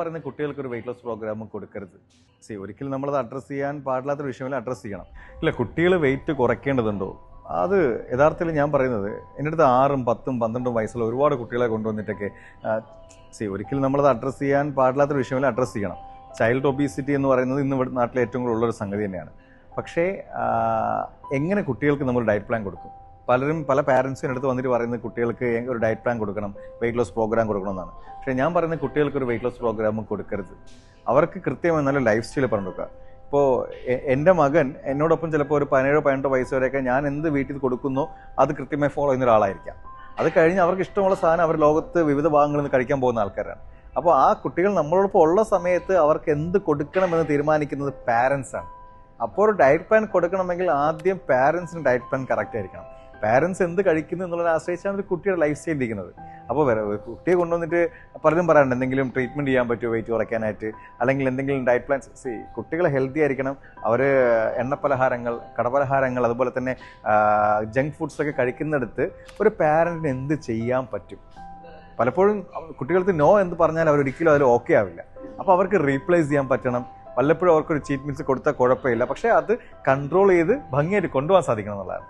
പറയുന്ന കുട്ടികൾക്ക് ഒരു വെയിറ്റ് ലോസ് പ്രോഗ്രാം കൊടുക്കരുത്. സി ഒരിക്കലും നമ്മളത് അഡ്രസ്സ് ചെയ്യാൻ പാടില്ലാത്ത വിഷയങ്ങളിൽ അഡ്രസ്സ് ചെയ്യണം. ഇല്ല കുട്ടികൾ വെയിറ്റ് കുറയ്ക്കേണ്ടതുണ്ടോ? അത് യഥാർത്ഥത്തിൽ ഞാൻ പറയുന്നത് എന്റെ അടുത്ത് ആറും പത്തും പന്ത്രണ്ടും വയസ്സുള്ള ഒരുപാട് കുട്ടികളെ കൊണ്ടുവന്നിട്ടൊക്കെ സി ഒരിക്കലും നമ്മളത് അഡ്രസ്സ് ചെയ്യാൻ പാടില്ലാത്ത വിഷയങ്ങളിൽ അഡ്രസ്സ് ചെയ്യണം. ചൈൽഡ് ഒബീസിറ്റി എന്ന് പറയുന്നത് ഇന്ന് ഇവിടെ നാട്ടിലെ ഏറ്റവും കൂടുതൽ ഉള്ളൊരു സംഗതി തന്നെയാണ്. പക്ഷേ എങ്ങനെ കുട്ടികൾക്ക് നമ്മൾ ഡയറ്റ് പ്ലാൻ കൊടുക്കും? പലരും പല പാരൻസിന്റെ അടുത്ത് വന്നിട്ട് പറയുന്നത് കുട്ടികൾക്ക് ഒരു ഡയറ്റ് പ്ലാൻ കൊടുക്കണം വെയിറ്റ് ലോസ് പ്രോഗ്രാം കൊടുക്കണം എന്നാണ് പക്ഷേ ഞാൻ പറയുന്നത് കുട്ടികൾക്ക് ഒരു വെയിറ്റ് ലോസ് പ്രോഗ്രാം കൊടുക്കരുത്. അവർക്ക് കൃത്യമായി നല്ല ലൈഫ് സ്റ്റൈൽ പറഞ്ഞു കൊടുക്കുക. ഇപ്പോൾ എന്റെ മകൻ എന്നോടൊപ്പം ചിലപ്പോൾ ഒരു പതിനേഴോ പതിനെട്ടോ വയസ്സ് വരെയൊക്കെ ഞാൻ എന്ത് വീട്ടിൽ കൊടുക്കുന്നോ അത് കൃത്യമായി ഫോളോ ചെയ്യുന്ന ഒരാളായിരിക്കാം. അത് കഴിഞ്ഞ് അവർക്ക് ഇഷ്ടമുള്ള സാധനം അവർ ലോകത്ത് വിവിധ ഭാഗങ്ങളിൽ നിന്ന് കഴിക്കാൻ പോകുന്ന ആൾക്കാരാണ്. അപ്പോൾ ആ കുട്ടികൾ നമ്മളോടൊപ്പം ഉള്ള സമയത്ത് അവർക്ക് എന്ത് കൊടുക്കണമെന്ന് തീരുമാനിക്കുന്നത് പാരൻസാണ് അപ്പോൾ ഒരു ഡയറ്റ് പ്ലാൻ കൊടുക്കണമെങ്കിൽ ആദ്യം പാരൻസിന് ഡയറ്റ് പ്ലാൻ കറക്റ്റ് ആയിരിക്കണം. പാരൻസ് എന്ത് കഴിക്കുന്നു എന്നുള്ളത് ആശ്രയിച്ചാണ് ഒരു കുട്ടിയുടെ ലൈഫ് സ്റ്റൈൽ ഇരിക്കുന്നത്. അപ്പോൾ വേറെ കുട്ടിയെ കൊണ്ടുവന്നിട്ട് പലരും പറയാറുണ്ട് എന്തെങ്കിലും ട്രീറ്റ്മെന്റ് ചെയ്യാൻ പറ്റുമോ? വെയിറ്റ് കുറയ്ക്കാനായിട്ട്. അല്ലെങ്കിൽ എന്തെങ്കിലും ഡയറ്റ് പ്ലാൻസ് സി കുട്ടികൾ ഹെൽത്തി ആയിരിക്കണം. അവർ എണ്ണപ്പലഹാരങ്ങൾ കടപലഹാരങ്ങൾ അതുപോലെ തന്നെ ജങ്ക് ഫുഡ്സൊക്കെ കഴിക്കുന്നിടത്ത് ഒരു പാരന്റിന് എന്ത് ചെയ്യാൻ പറ്റും? പലപ്പോഴും കുട്ടികൾക്ക് നോ എന്ന് പറഞ്ഞാൽ അവരൊരിക്കലും അതിൽ ഓക്കെ ആവില്ല. അപ്പോൾ അവർക്ക് റീപ്ലേസ് ചെയ്യാൻ പറ്റണം. വല്ലപ്പോഴും അവർക്കൊരു ചീറ്റ് മീൽസ് കൊടുത്താൽ കുഴപ്പമില്ല. പക്ഷേ അത് കൺട്രോൾ ചെയ്ത് ഭംഗിയായിട്ട് കൊണ്ടുപോകാൻ സാധിക്കണം എന്നുള്ളതാണ്.